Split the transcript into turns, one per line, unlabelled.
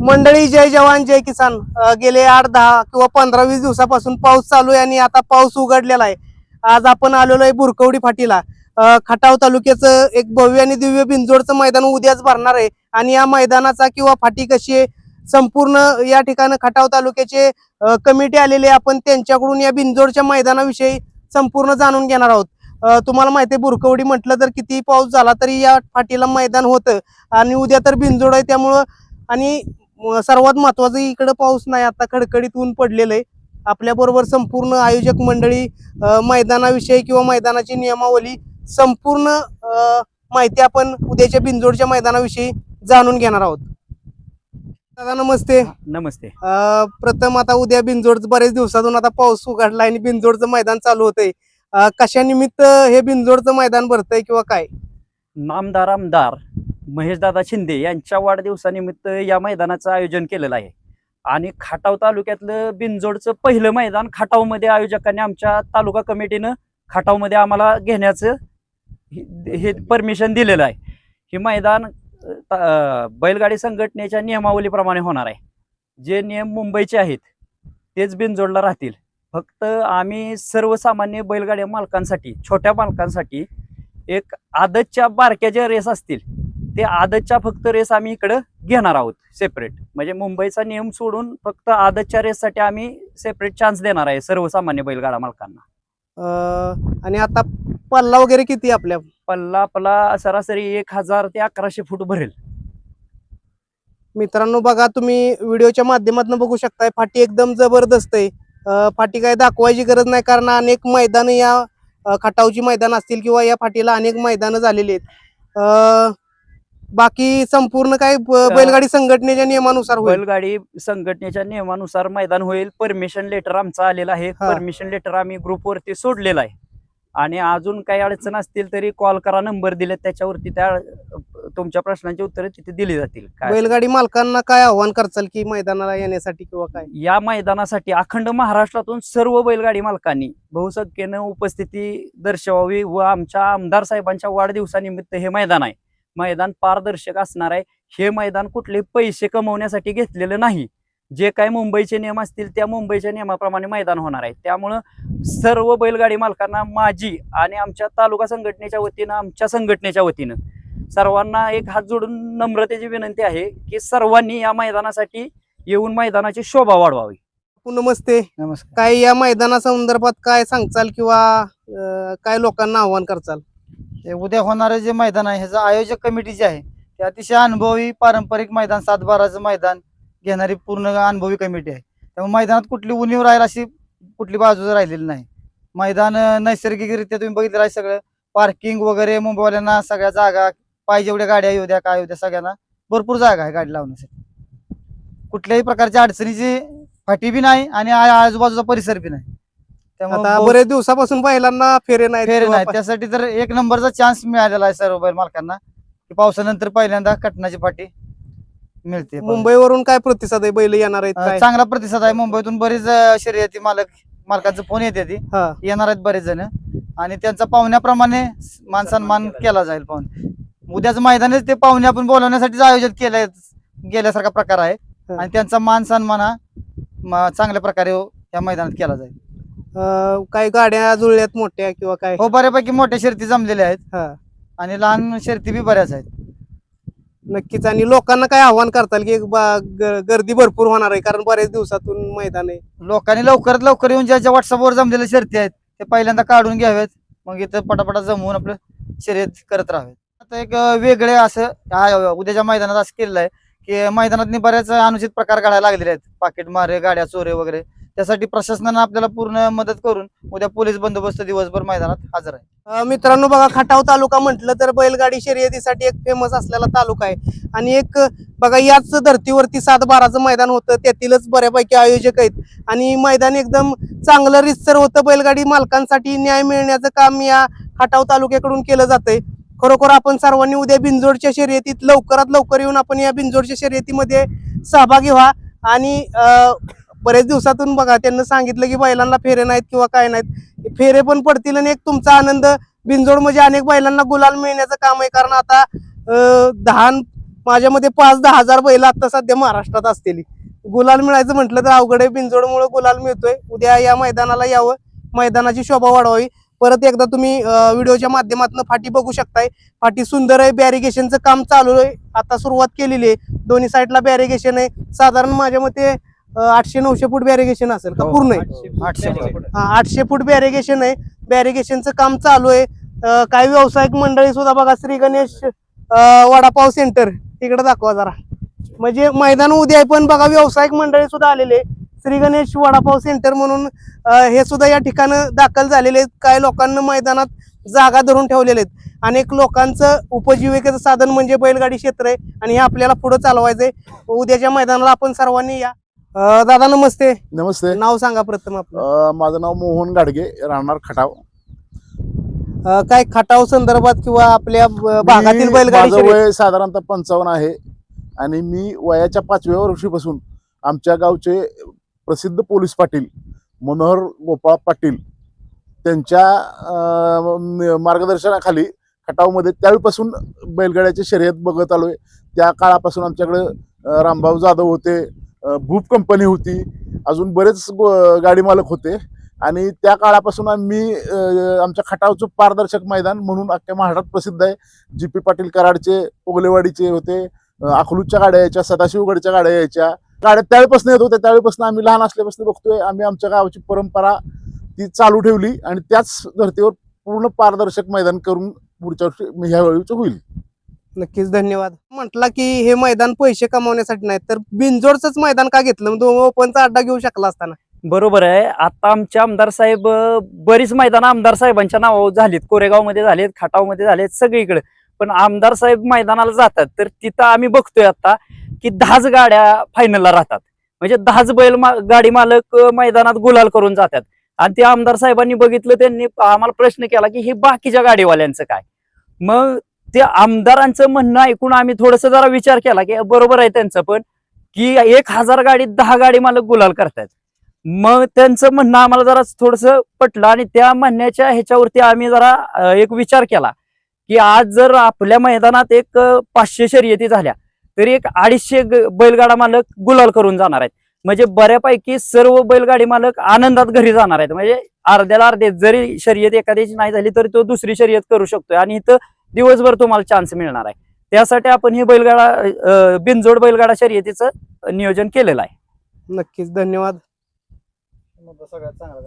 मंडळी जय जवान जय किसान. गेले आठ दहा किंवा पंधरा वीस दिवसापासून पाऊस चालू आहे आणि आता पाऊस उघडलेला आहे. आज आपण आलेलो आहे बुरकवडी फाटीला. खटाव तालुक्याचं एक भव्य आणि दिव्य बिंजोडचं मैदान उद्याच भरणार आहे. आणि या मैदानाचा किंवा फाटी कशी आहे संपूर्ण या ठिकाणी खटाव तालुक्याचे कमिटी आलेले आहे. आपण त्यांच्याकडून या बिंजोडच्या मैदानाविषयी संपूर्ण जाणून घेणार आहोत. तुम्हाला माहिती आहे बुरकवडी म्हटलं तर किती पाऊस झाला तरी या फाटीला मैदान होतं. आणि उद्या तर बिंजोड आहे त्यामुळं आणि सर्वात महत्वाचं इकडं पाऊस नाही आता कडकडीत ऊन पडलेलं आहे. आपल्या बरोबर संपूर्ण आयोजक मंडळी मैदानाविषयी किंवा मैदानाची नियमावली संपूर्ण माहिती आपण उद्याच्या बिंजोडच्या मैदानाविषयी जाणून घेणार आहोत. दादा नमस्ते.
नमस्ते.
अ, प्रथम आता उद्या बिंजोड बरेच दिवसातून आता पाऊस उघडला आणि बिंजोडचं मैदान चालू होतंय. अ, कशानिमित्त हे बिंजोडचं मैदान भरतंय किंवा काय?
नामदार आमदार. महेशदादा शिंदे यांच्या वाढदिवसानिमित्त या मैदानाचं आयोजन केलेलं आहे. आणि खाटाव तालुक्यातलं बिनजोडचं पहिलं मैदान खाटावमध्ये आयोजकांनी आमच्या तालुका कमिटीनं खाटावमध्ये आम्हाला घेण्याचं हे- परमिशन दिलेलं आहे. हे मैदान बैलगाडी संघटनेच्या नियमावलीप्रमाणे होणार आहे. जे नियम मुंबईचे आहेत तेच बिनजोडला राहतील. फक्त आम्ही सर्वसामान्य बैलगाड्या मालकांसाठी छोट्या मालकांसाठी एक आदतच्या बारक्या ज्या रेस असतील. ते आदतच्या फक्त रेस आम्ही इकडं घेणार आहोत सेपरेट म्हणजे मुंबईचा नियम सोडून फक्त आदतच्या रेससाठी आम्ही सेपरेट चान्स देणार आहे सर्वसामान्य बैलगाडा मालकांना.
अ, आणि आता पल्ला वगैरे किती आपल्या?
पल्ला आपला सरासरी एक हजार ते अकराशे फूट भरेल.
मित्रांनो बघा तुम्ही व्हिडिओच्या माध्यमातून बघू शकताय फाटी एकदम जबरदस्त आहे. फाटी काय दाखवायची गरज नाही कारण अनेक मैदान या खटावची मैदान असतील किंवा या फाटीला अनेक मैदानं झालेली आहेत. अ, बाकी संपूर्ण काय बैलगाडी संघटनेच्या नियमानुसार होईल.
बैलगाडी संघटनेच्या नियमानुसार मैदान होईल. परमिशन लेटर आमचं आलेलं आहे.
हा.
परमिशन लेटर आम्ही ग्रुपवरती सोडलेलं आहे. आणि अजून काही अडचण असतील तरी कॉल करा नंबर दिले त्याच्यावरती त्या तुमच्या प्रश्नांची उत्तरे तिथे दिली जातील. काय
बैलगाडी मालकांना काय आव्हान करचाल की मैदानाला येण्यासाठी किंवा काय?
या मैदानासाठी अखंड महाराष्ट्रातून सर्व बैलगाडी मालकांनी बहुसंख्येनं उपस्थिती दर्शवावी व आमच्या आमदार साहेबांच्या वाढदिवसानिमित्त हे मैदान आहे. मैदान पारदर्शक असणार आहे. हे मैदान कुठले पैसे कमवण्यासाठी घेतलेलं नाही. जे काय मुंबईचे नियम असतील त्या मुंबईच्या नियमाप्रमाणे मैदान होणार आहे. त्यामुळं सर्व बैलगाडी मालकांना माझी आणि आमच्या तालुका संघटनेच्या वतीनं आमच्या संघटनेच्या वतीनं सर्वांना एक हात जोडून नम्रतेची विनंती आहे की सर्वांनी या मैदानासाठी येऊन मैदानाची शोभा वाढवावी.
नमस्ते.
नमस्कार.
काय या मैदाना संदर्भात काय सांगचाल किंवा काय लोकांना आव्हान करचाल
उद्या होणारं जे मैदान आहे ह्याचं आयोजक कमिटी जे आहे ते अतिशय अनुभवी पारंपरिक मैदान सातबाराचं मैदान घेणारी पूर्ण अनुभवी कमिटी आहे. त्यामुळे मैदानात कुठली उणीव राहील अशी कुठली बाजू राहिलेली नाही. मैदान नैसर्गिकरित्या तुम्ही बघितलं आहे सगळं. पार्किंग वगैरे मुंबईवाल्यांना सगळ्या जागा पाहिजे एवढ्या गाड्या येऊ द्या काय येऊ द्या सगळ्यांना भरपूर जागा आहे गाडी लावण्यासाठी. कुठल्याही प्रकारच्या अडचणीची फाटी बी नाही आणि आजूबाजूचा परिसर बी नाही.
आता बरेच दिवसापासून पहिल्यांदा फेरे नाही
फेरे नाही त्यासाठी तर एक नंबरचा चान्स मिळालेला आहे सर्व बैल मालकांना. की पावसानंतर पहिल्यांदा कटनाची पाठी मिळते.
मुंबईवरून काय प्रतिसाद आहे? बैल येणार आहेत
अं,
काय?
चांगला प्रतिसाद आहे. मुंबईतून बरेच अं, शर्यती मालक मालकांचा फोन येते ती.
हा.
येणार आहेत बरेच जण. आणि त्यांचा पाहुण्याप्रमाणे मान सन्मान केला जाईल. पाहुणे उद्याचं मैदानच ते पाहुणे आपण बोलवण्यासाठीच आयोजित केलंय गेल्यासारखा प्रकार आहे.
हा.
आणि त्यांचा मान सन्मान हा म- चांगल्या प्रकारे या मैदानात केला जाईल.
अं, काय गाड्या जुळल्यात मोठ्या किंवा काय?
हो बऱ्यापैकी मोठ्या शर्ती जमलेल्या आहेत.
हा.
आणि लहान शर्ती बी बऱ्याच आहेत.
नक्कीच. आणि लोकांना काय आव्हान करताल की बा- ग- गर्दी भरपूर होणार आहे कारण बरेच दिवसातून मैदान आहे.
लोकांनी लवकरात लवकर येऊन ज्याच्या व्हॉट्सअपवर जमलेल्या शर्ती आहेत ते पहिल्यांदा काढून घ्यावेत. मग इथं पटापटा जमवून आपलं शर्यत करत राहावेत. आता एक अं, वेगळे असं उद्याच्या मैदानात असं केलेलं आहे की मैदानात बऱ्याच अनुचित प्रकार घडायला लागलेले आहेत. पाकिट मारे गाड्या चोरे वगैरे. त्यासाठी प्रशासनानं आपल्याला पूर्ण मदत करून उद्या पोलीस बंदोबस्त दिवसभर मैदानात हजर आहे.
मित्रांनो बघा खटाव तालुका म्हटलं तर बैलगाडी शर्यतीसाठी एक फेमस असलेला तालुका आहे. आणि एक बघा याच धर्तीवरती सात बाराचं मैदान होतं त्यातीलच बऱ्यापैकी आयोजक आहेत. आणि मैदान एकदम चांगलं रितसर होतं बैलगाडी मालकांसाठी न्याय मिळण्याचं काम या खटाव तालुक्याकडून केलं जातंय. खरोखर आपण सर्वांनी उद्या बिंजोडच्या शर्यतीत लवकरात लवकर येऊन आपण या बिंजोडच्या शर्यतीमध्ये सहभागी व्हा. आणि बऱ्याच दिवसातून बघा त्यांना सांगितलं की बैलांना फेरे नाहीत किंवा काय नाहीत. फेरे पण पडतील आणि एक तुमचा आनंद बिंजोड म्हणजे अनेक बैलांना गुलाल मिळण्याचं काम आहे. कारण आता दहा माझ्या मते पाच दहा हजार बैल आता सध्या महाराष्ट्रात असतील. गुलाल मिळायचं म्हटलं तर अवघड आहे. बिंजोडमुळे गुलाल मिळतोय. उद्या या मैदानाला यावं. मैदानाची शोभा वाढवावी. परत एकदा तुम्ही व्हिडिओच्या माध्यमातून फाटी बघू शकताय. फाटी सुंदर आहे. बॅरिगेशनचं काम चालू आहे. आता सुरुवात केलेली आहे. दोन्ही साईडला बॅरिगेशन आहे. साधारण माझ्या मते आठशे नऊशे फूट बॅरिगेशन असेल का? पूर्ण आहे.
आठशे
हा, फूट बॅरिगेशन आहे. बॅरिगेशनचं काम चालू आहे. काही व्यावसायिक मंडळी सुद्धा बघा श्री गणेश वडापाव सेंटर तिकडे दाखवा जरा. म्हणजे मैदान उद्या आहे पण बघा व्यावसायिक मंडळी सुद्धा आलेले. श्री गणेश वडापाव सेंटर म्हणून हे सुद्धा या ठिकाणी दाखल झालेले आहेत. काही लोकांना मैदानात जागा धरून ठेवलेले आहेत. अनेक लोकांचं उपजीविकेचं साधन म्हणजे बैलगाडी क्षेत्र आहे आणि हे आपल्याला पुढे चालवायचंय. उद्याच्या मैदानाला आपण सर्वांनी या. अं, दादा नमस्ते.
नमस्ते.
नाव सांगा प्रथम आपलं.
अ, माझं नाव मोहन गाडगे राहणार खटाव.
अ, काय खटाव संदर्भात किंवा आपल्या ब- भागातील
मी-
बैलगाडी
माझं
शर्यत-
वय साधारणतः पंचावन्न आहे आणि मी वयाच्या पाचव्या वर्षीपासून आमच्या गावचे प्रसिद्ध पोलीस पाटील मनोहर गोपाळ पाटील त्यांच्या अ, म- मार्गदर्शनाखाली खटावमध्ये त्यावेळीपासून बैलगाड्याची शर्यत बघत आलोय. त्या काळापासून आमच्याकडे अ, रामभाऊ जाधव होते भूप कंपनी होती. अजून बरेच गाडी मालक होते. आणि त्या काळापासून आम्ही आमच्या खटावचं पारदर्शक मैदान म्हणून अख्ख्या महाराष्ट्रात प्रसिद्ध आहे. जी पी पाटील कराडचे पोगलेवाडीचे होते अ, अकलूजच्या गाड्या यायच्या सदाशिवगडच्या गाड्या यायच्या. गाड्या त्यावेळेपासून येत होत्या त्यावेळेपासून आम्ही लहान असल्यापासून बघतोय. आम्ही आमच्या गावाची परंपरा ती चालू ठेवली आणि त्याच धर्तीवर पूर्ण पारदर्शक मैदान करून पुढच्या वर्षी ह्या वेळीच होईल.
नक्कीच धन्यवाद. म्हटला की हे मैदान पैसे कमावण्यासाठी नाही तर बिनजोडच मैदान का घेतलं? दोन ओपनचा अड्डा घेऊ शकला असताना.
बरोबर आहे. आता आमचे आमदार साहेब बरीच मैदान आमदार साहेबांच्या नावावर झालीत. कोरेगावमध्ये झालेत खटावमध्ये झालेत सगळीकडे. पण आमदार साहेब मैदानाला जातात तर तिथं आम्ही बघतोय आता की दहाच गाड्या फायनलला राहतात. म्हणजे दहाच बैल मा- गाडी मालक मैदानात गुलाल करून जातात. आणि ते आमदार साहेबांनी बघितलं त्यांनी आम्हाला प्रश्न केला की हे बाकीच्या गाडीवाल्यांचं काय? मग ते आमदारांचं म्हणणं ऐकून आम्ही थोडस जरा विचार केला की बरोबर आहे त्यांचं पण की एक हजार गाडीत दहा गाडी मालक गुलाल करतायत. मग त्यांचं म्हणणं आम्हाला जरा थोडस पटलं आणि त्या म्हणण्याच्या ह्याच्यावरती आम्ही जरा एक विचार केला की आज जर आपल्या मैदानात एक पाचशे शर्यती झाल्या तरी एक अडीचशे बैलगाडा मालक गुलाल करून जाणार आहेत. म्हणजे बऱ्यापैकी सर्व बैलगाडी मालक आनंदात घरी जाणार आहेत. म्हणजे अर्ध्याला अर्धे जरी शर्यत एखाद्याची नाही झाली तरी तो दुसरी शर्यत करू शकतोय. आणि इथं दिवसभर तुम्हाला चान्स मिळणार आहे. त्यासाठी आपण ही बैलगाडा बिनजोड बैलगाडा शर्यतीचं नियोजन केलेलं आहे.
नक्कीच धन्यवाद.
सगळ्यात चांगला